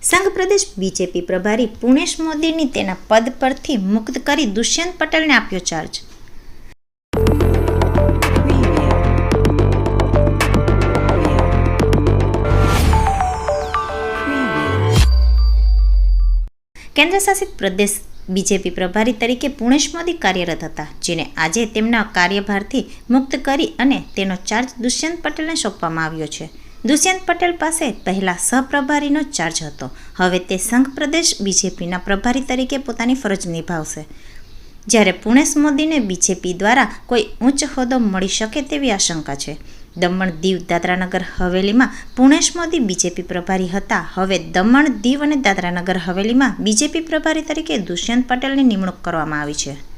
સંઘ પ્રદેશ બીજેપી પ્રભારી પુણેશ મોદીની તેના પદ પરથી મુક્ત કરી દુષ્યંત પટેલને આપ્યો ચાર્જ કેન્દ્ર શાસિત પ્રદેશ બીજેપી પ્રભારી તરીકે પુણેશ મોદી કાર્યરત હતા, જેને આજે તેમના કાર્યભારથી મુક્ત કરી અને તેનો ચાર્જ દુષ્યંત પટેલને સોંપવામાં આવ્યો છે. દુષ્યંત પટેલ પાસે પહેલા સહપ્રભારીનો ચાર્જ હતો. હવે તે સંઘ પ્રદેશ બીજેપીના પ્રભારી તરીકે પોતાની ફરજ નિભાવશે. જ્યારે પુણેશ મોદીને બીજેપી દ્વારા કોઈ ઉચ્ચ હોદ્દો મળી શકે તેવી આશંકા છે. દમણ દીવ દાદરાનગર હવેલીમાં પુણેશ મોદી બીજેપી પ્રભારી હતા. હવે દમણ દીવ અને દાદરાનગર હવેલીમાં બીજેપી પ્રભારી તરીકે દુષ્યંત પટેલની નિમણૂક કરવામાં આવી છે.